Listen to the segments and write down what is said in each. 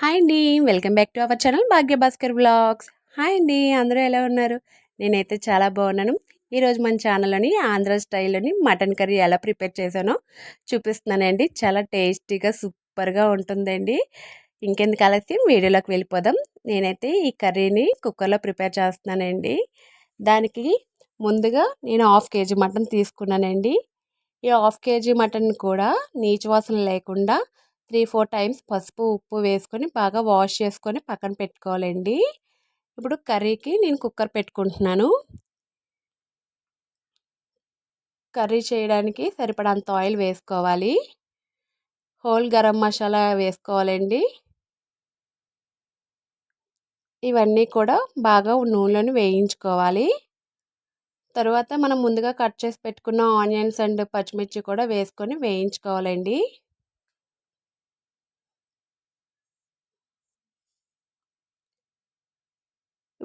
Hi అండి welcome back to our channel Bhagya Bhaskar vlogs hi అండి అందరూ ఎలా ఉన్నారు? నేనైతే చాలా బాగున్నాను. ఈరోజు మన ఛానల్లోని ఆంధ్ర స్టైల్లోని మటన్ కర్రీ ఎలా ప్రిపేర్ చేశానో చూపిస్తున్నానండి. చాలా టేస్టీగా సూపర్గా ఉంటుందండి. ఇంకెందుకు ఆలస్యం వీడియోలోకి వెళ్ళిపోదాం. నేనైతే ఈ కర్రీని కుక్కర్లో ప్రిపేర్ చేస్తున్నానండి. దానికి ముందుగా నేను హాఫ్ కేజీ మటన్ తీసుకున్నానండి. ఈ హాఫ్ కేజీ మటన్ కూడా నీచు వాసన లేకుండా త్రీ ఫోర్ టైమ్స్ పసుపు ఉప్పు వేసుకొని బాగా వాష్ చేసుకొని పక్కన పెట్టుకోవాలండి. ఇప్పుడు కర్రీకి నేను కుక్కర్ పెట్టుకుంటున్నాను. కర్రీ చేయడానికి సరిపడంత ఆయిల్ వేసుకోవాలి. హోల్ గరం మసాలా వేసుకోవాలండి. ఇవన్నీ కూడా బాగా నూనెలోని వేయించుకోవాలి. తర్వాత మనం ముందుగా కట్ చేసి పెట్టుకున్న ఆనియన్స్ అండ్ పచ్చిమిర్చి కూడా వేసుకొని వేయించుకోవాలండి.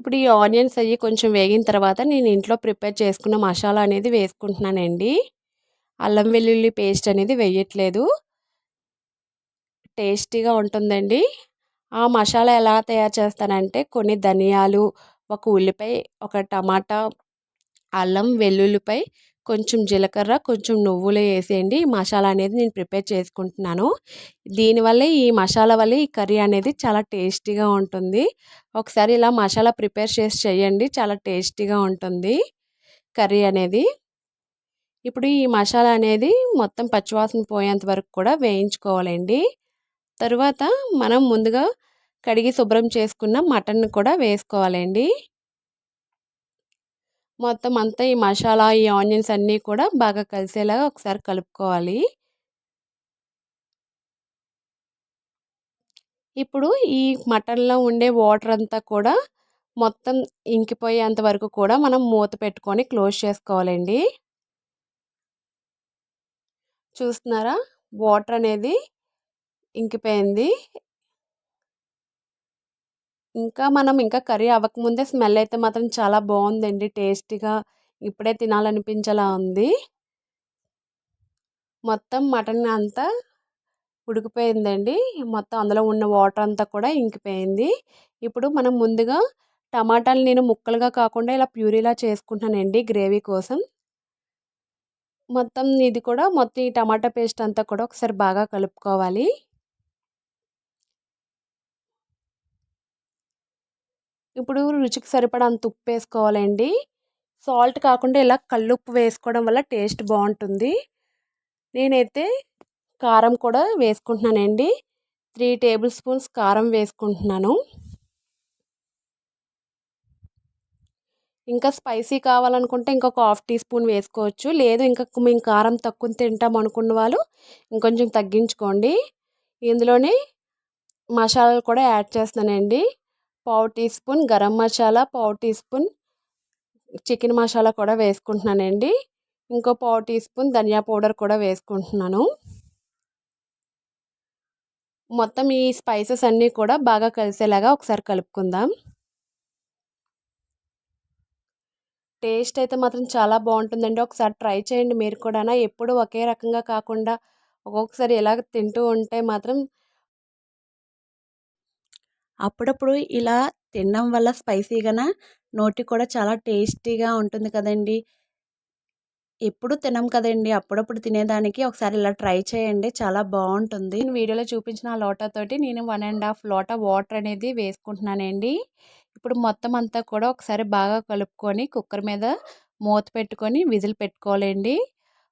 ఇప్పుడు ఈ ఆనియన్స్ అవి కొంచెం వేగిన తర్వాత నేను ఇంట్లో ప్రిపేర్ చేసుకున్న మసాలా అనేది వేసుకుంటున్నానండి. అల్లం వెల్లుల్లి పేస్ట్ అనేది వేయట్లేదు. టేస్టీగా ఉంటుందండి. ఆ మసాలా ఎలా తయారు చేస్తానంటే కొన్ని ధనియాలు ఒక ఉల్లిపాయ ఒక టమాటా అల్లం వెల్లుల్లిపై కొంచెం జీలకర్ర కొంచెం నువ్వులు వేసేయండి. ఈ మసాలా అనేది నేను ప్రిపేర్ చేసుకుంటున్నాను. దీనివల్ల ఈ మసాలా వల్ల ఈ కర్రీ అనేది చాలా టేస్టీగా ఉంటుంది. ఒకసారి ఇలా మసాలా ప్రిపేర్ చేసి చేయండి. చాలా టేస్టీగా ఉంటుంది కర్రీ అనేది. ఇప్పుడు ఈ మసాలా అనేది మొత్తం పచ్చివాసన పోయేంత వరకు కూడా వేయించుకోవాలండి. తరువాత మనం ముందుగా కడిగి శుభ్రం చేసుకున్న మటన్ కూడా వేసుకోవాలండి. మొత్తం అంతా ఈ మసాలా ఈ ఆనియన్స్ అన్నీ కూడా బాగా కలిసేలాగా ఒకసారి కలుపుకోవాలి. ఇప్పుడు ఈ మటన్లో ఉండే వాటర్ అంతా కూడా మొత్తం ఇంకిపోయేంత వరకు కూడా మనం మూత పెట్టుకొని క్లోజ్ చేసుకోవాలండి. చూస్తున్నారా? వాటర్ అనేది ఇంకిపోయింది. ఇంకా మనం ఇంకా కర్రీ అవ్వకముందే స్మెల్ అయితే మాత్రం చాలా బాగుందండి టేస్టీగా ఇప్పుడే తినాలనిపించేలా ఉంది. మొత్తం మటన్ అంతా ఉడికిపోయిందండి. మొత్తం అందులో ఉన్న వాటర్ అంతా కూడా ఇంకిపోయింది. ఇప్పుడు మనం ముందుగా టమాటాలు నేను ముక్కలుగా కాకుండా ఇలా ప్యూరీలా చేసుకుంటున్నానండి గ్రేవీ కోసం. మొత్తం ఇది కూడా మొత్తం ఈ టమాటా పేస్ట్ అంతా కూడా ఒకసారి బాగా కలుపుకోవాలి. ఇప్పుడు రుచికి సరిపడా అంత ఉప్పు వేసుకోవాలండి. సాల్ట్ కాకుండా ఇలా కల్లుప్పు వేసుకోవడం వల్ల టేస్ట్ బాగుంటుంది. నేనైతే కారం కూడా వేసుకుంటున్నానండి. త్రీ టేబుల్ స్పూన్స్ కారం వేసుకుంటున్నాను. ఇంకా స్పైసీ కావాలనుకుంటే ఇంకొక హాఫ్ టీ స్పూన్ వేసుకోవచ్చు. లేదు ఇంకా మేము కారం తక్కువ తింటాం అనుకున్న వాళ్ళు ఇంకొంచెం తగ్గించుకోండి. ఇందులోనే మసాలాలు కూడా యాడ్ చేస్తున్నానండి. పావు టీ స్పూన్ గరం మసాలా పావు టీ స్పూన్ చికెన్ మసాలా కూడా వేసుకుంటున్నానండి. ఇంకో పావు టీ స్పూన్ ధనియా పౌడర్ కూడా వేసుకుంటున్నాను. మొత్తం ఈ స్పైసెస్ అన్నీ కూడా బాగా కలిసేలాగా ఒకసారి కలుపుకుందాం. టేస్ట్ అయితే మాత్రం చాలా బాగుంటుందండి. ఒకసారి ట్రై చేయండి మీరు కూడా ఎప్పుడు ఒకే రకంగా కాకుండా ఒక్కొక్కసారి ఎలా తింటూ ఉంటే మాత్రం అప్పుడప్పుడు ఇలా తినడం వల్ల స్పైసీగా నోటి కూడా చాలా టేస్టీగా ఉంటుంది కదండి. ఎప్పుడు తినం కదండి అప్పుడప్పుడు తినేదానికి ఒకసారి ఇలా ట్రై చేయండి చాలా బాగుంటుంది. నేను వీడియోలో చూపించిన ఆ లోటాతోటి నేను వన్ అండ్ హాఫ్ లోటా వాటర్ అనేది వేసుకుంటున్నానండి. ఇప్పుడు మొత్తం అంతా కూడా ఒకసారి బాగా కలుపుకొని కుక్కర్ మీద మూత పెట్టుకొని విజిల్ పెట్టుకోవాలండి.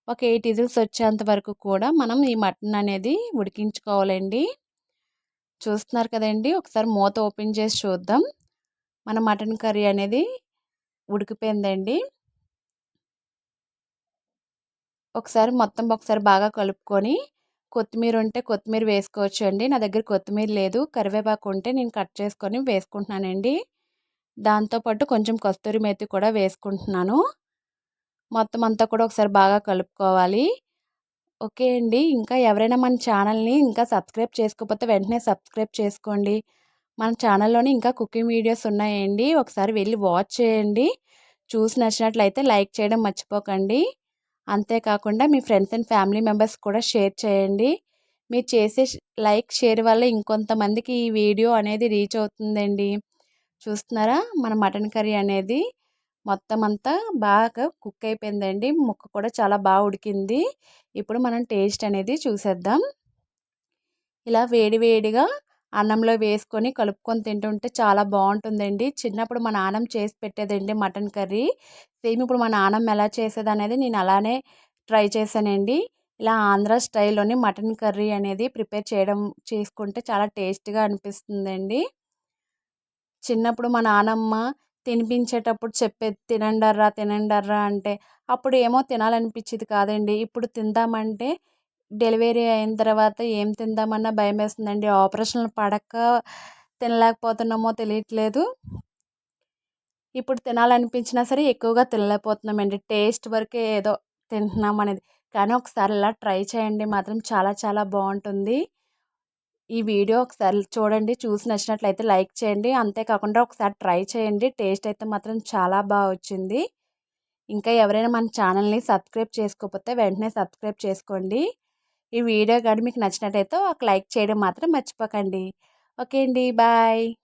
ఒక ఎయిట్ విజిల్స్ వచ్చేంత వరకు కూడా మనం ఈ మటన్ అనేది ఉడికించుకోవాలండి. చూస్తున్నారు కదండి. ఒకసారి మూత ఓపెన్ చేసి చూద్దాం. మన మటన్ కర్రీ అనేది ఉడికిపోయిందండి. ఒకసారి మొత్తం ఒకసారి బాగా కలుపుకొని కొత్తిమీర ఉంటే కొత్తిమీర వేసుకోవచ్చు అండి. నా దగ్గర కొత్తిమీర లేదు. కరివేపాకు ఉంటే నేను కట్ చేసుకొని వేసుకుంటున్నానండి. దాంతోపాటు కొంచెం కస్తూరి మెత్తి కూడా వేసుకుంటున్నాను. మొత్తం అంతా కూడా ఒకసారి బాగా కలుపుకోవాలి. ఓకే అండి. ఇంకా ఎవరైనా మన ఛానల్ని ఇంకా సబ్స్క్రైబ్ చేసుకోకపోతే వెంటనే సబ్స్క్రైబ్ చేసుకోండి. మన ఛానల్లోనే ఇంకా కుకింగ్ వీడియోస్ ఉన్నాయండి. ఒకసారి వెళ్ళి వాచ్ చేయండి. చూసి నచ్చినట్లయితే లైక్ చేయడం మర్చిపోకండి. అంతేకాకుండా మీ ఫ్రెండ్స్ అండ్ ఫ్యామిలీ మెంబర్స్ కూడా షేర్ చేయండి. మీరు చేసే లైక్ షేర్ వల్ల ఇంకొంతమందికి ఈ వీడియో అనేది రీచ్ అవుతుందండి. చూస్తున్నారా? మన మటన్ కర్రీ అనేది. మొత్తం అంతా బాగా కుక్ అయిపోయిందండి ముక్క కూడా చాలా బాగా ఉడికింది. ఇప్పుడు మనం టేస్ట్ అనేది చూసేద్దాం. ఇలా వేడివేడిగా అన్నంలో వేసుకొని కలుపుకొని తింటుంటే చాలా బాగుంటుందండి. చిన్నప్పుడు మా నాన్నం చేసి పెట్టేదండి మటన్ కర్రీ. సేమ్ ఇప్పుడు మా నాన్నమ్మ ఎలా చేసేది అనేది నేను అలానే ట్రై చేశానండి. ఇలా ఆంధ్ర స్టైల్లోని మటన్ కర్రీ అనేది ప్రిపేర్ చేయడం చేసుకుంటే చాలా టేస్ట్గా అనిపిస్తుందండి. చిన్నప్పుడు మా నానమ్మ తినిపించేటప్పుడు చెప్పేది తినండర్రా తినండర్రా అంటే అప్పుడు ఏమో తినాలనిపించేది కాదండి. ఇప్పుడు తిందామంటే డెలివరీ అయిన తర్వాత ఏం తిందామన్నా భయం వేస్తుందండి ఆపరేషన్లు పడక తినలేకపోతున్నామో తెలియట్లేదు. ఇప్పుడు తినాలనిపించినా సరే ఎక్కువగా తినలేకపోతున్నామండి. టేస్ట్ వరకే ఏదో తింటున్నాం అనేది కానీ ఒకసారి ఇలా ట్రై చేయండి. మాత్రం చాలా చాలా బాగుంటుంది. ఈ వీడియో ఒకసారి చూడండి. చూసి నచ్చినట్లయితే లైక్ చేయండి. అంతేకాకుండా ఒకసారి ట్రై చేయండి. టేస్ట్ అయితే మాత్రం చాలా బాగా వచ్చింది. ఇంకా ఎవరైనా మన ఛానల్ని సబ్స్క్రైబ్ చేసుకోకపోతే వెంటనే సబ్స్క్రైబ్ చేసుకోండి. ఈ వీడియో కానీ మీకు నచ్చినట్టయితే ఒక లైక్ చేయడం మాత్రం మర్చిపోకండి. ఓకే అండి. బాయ్.